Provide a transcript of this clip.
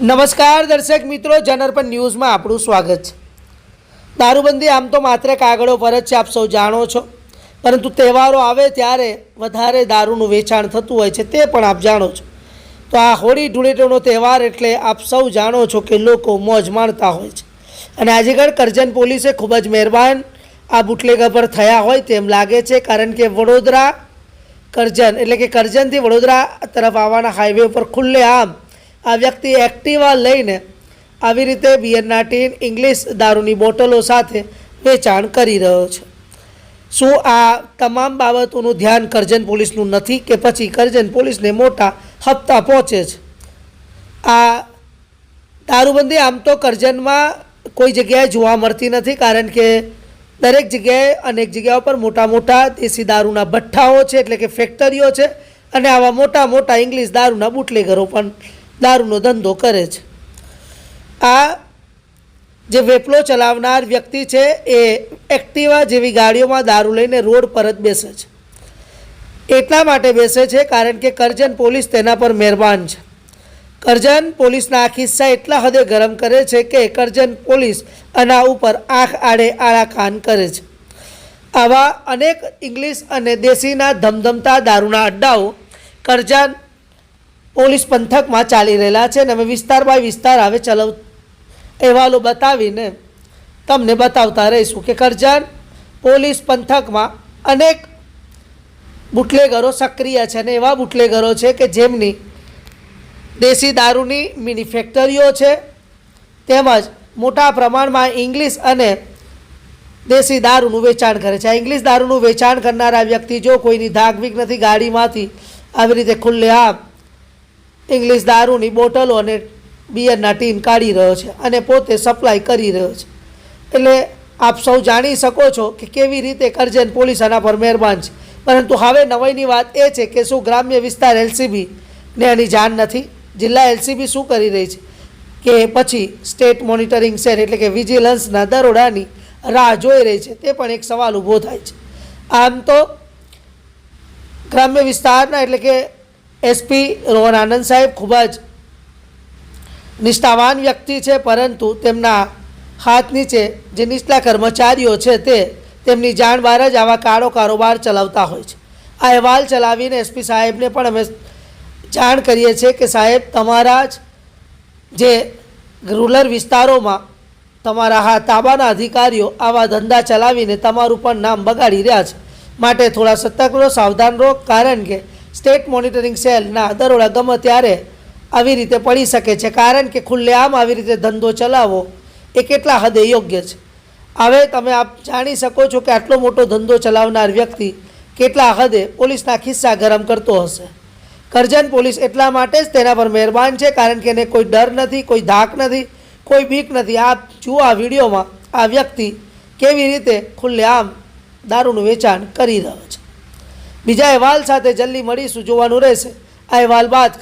નમસ્કાર દર્શક મિત્રો જનરપન ન્યૂઝમાં આપણું સ્વાગત છે. દારૂબંધી આમ તો માત્ર કાગળો પર જ છે, આપ સૌ જાણો છો. પરંતુ તહેવારો આવે ત્યારે વધારે દારૂનું વેચાણ થતું હોય છે, તે પણ આપ જાણો છો. તો આ હોળી ધૂળેટોનો તહેવાર એટલે આપ સૌ જાણો છો કે લોકો મોજ માણતા હોય છે. અને આજેગળ કરજણ પોલીસે ખૂબ જ મહેરબાન આ બુટલેગર પર થયા હોય તેમ લાગે છે, કારણ કે વડોદરા કરજણ, એટલે કે કરજણથી વડોદરા તરફ આવવાના હાઈવે ઉપર ખુલ્લે આમ આ વ્યક્તિ એક્ટિવા લઈને આવી રીતે બિયરના ટીન ઇંગ્લિશ દારૂની બોટલો સાથે વેચાણ કરી રહ્યો છે. શું આ તમામ બાબતોનું ધ્યાન કરજન પોલીસનું નથી કે પછી કરજન પોલીસને મોટા હપ્તા પહોંચે છે? આ દારૂબંધી આમ તો કરજનમાં કોઈ જગ્યાએ જોવા મળતી નથી કારણ કે દરેક જગ્યાએ અનેક જગ્યાઓ પર મોટા મોટા દેશી દારૂના ભઠ્ઠાઓ છે એટલે કે ફેક્ટરીઓ છે અને આવા મોટા મોટા ઇંગ્લિશ દારૂના બુટલેગરો પણ દારૂનો ધંધો કરે છે. આ જે વેપલો ચલાવનાર વ્યક્તિ છે, એ એક્ટિવા જેવી ગાડીઓમાં દારૂ લઈને રોડ પર જ બેસે છે. એટલા માટે બેસે છે કારણ કે કરજન પોલીસ તેના પર મહેરબાન છે. કરજન પોલીસના આ કિસ્સા એટલા હદે ગરમ કરે છે કે કરજન પોલીસ આના ઉપર આંખ આડે આળા કાન કરે છે. આવા અનેક ઇંગ્લિશ અને દેશીના ધમધમતા દારૂના અડ્ડાઓ કરજણ પોલીસ પંથકમાં ચાલી રહેલા છે અને અમે વિસ્તાર બાય વિસ્તાર હવે ચલાવ અહેવાલો બતાવીને તમને બતાવતા રહીશું કે કરજણ પોલીસ પંથકમાં અનેક બુટલેગરો સક્રિય છે અને એવા બુટલેગરો છે કે જેમની દેશી દારૂની મિની ફેક્ટરીઓ છે, તેમજ મોટા પ્રમાણમાં ઇંગ્લિશ અને દેશી દારૂનું વેચાણ કરે છે. આ ઇંગ્લિશ દારૂનું વેચાણ કરનારા વ્યક્તિ જો કોઈની ધાકવીક નથી ગાડીમાંથી આવી રીતે ખુલ્લે આમ ઇંગ્લિશ દારૂની બોટલો અને બિયરના ટીન કાઢી રહ્યો છે અને પોતે સપ્લાય કરી રહ્યો છે. એટલે આપ સૌ જાણી શકો છો કે કેવી રીતે કરજણ પોલીસ આના પર મહેરબાન છે. પરંતુ હવે નવાઈની વાત એ છે કે શું ગ્રામ્ય વિસ્તાર એલસીબી ને એની જાણ નથી. જિલ્લા એલસીબી શું કરી રહી છે? કે પછી સ્ટેટ મોનિટરિંગ સેલ એટલે કે વિજિલન્સના દરોડાની રાહ જોઈ રહી છે. તે પણ એક સવાલ ઊભો થાય છે. આમ તો ગ્રામ્ય વિસ્તારના એટલે કે એસપી રોહન આનંદ સાહેબ ખૂબ જ નિષ્ઠાવાન વ્યક્તિ છે, પરંતુ તેમના હાથ નીચે જે નીચલા કર્મચારીઓ છે તે તેમની જાણ બહાર જ આવા કાળો કારોબાર ચલાવતા હોય છે. આ અહેવાલ ચલાવીને એસપી સાહેબને પણ અમે જાણ કરીએ છીએ કે સાહેબ, તમારા જ જે રૂરલ વિસ્તારોમાં તમારા હા તાબાના અધિકારીઓ આવા ધંધા ચલાવીને તમારું પણ નામ બગાડી રહ્યા છે. માટે થોડા સતર્ક રહો સાવધાન રહો, કારણ કે સ્ટેટ મોનિટરિંગ સેલના દરોડા ગમે ત્યારે આવી રીતે પડી શકે છે. કારણ કે ખુલ્લેઆમ આવી રીતે ધંધો ચલાવવો એ કેટલા હદે યોગ્ય છે. હવે તમે આપ જાણી શકો છો કે આટલો મોટો ધંધો ચલાવનાર વ્યક્તિ કેટલા હદે પોલીસના ખિસ્સા ગરમ કરતો હશે. કરજણ પોલીસ એટલા માટે જ તેના પર મહેરબાન છે કારણ કે એને કોઈ ડર નથી, કોઈ ધાક નથી, કોઈ બીક નથી. આપ જુઓ આ વિડીયોમાં આ વ્યક્તિ કેવી રીતે ખુલ્લેઆમ દારૂનું વેચાણ કરી રહ્યો છે. બીજા અહેવાલ સાથે જલ્દી મળીશું જોવાનું રહેશે. આ અહેવાલ બાદ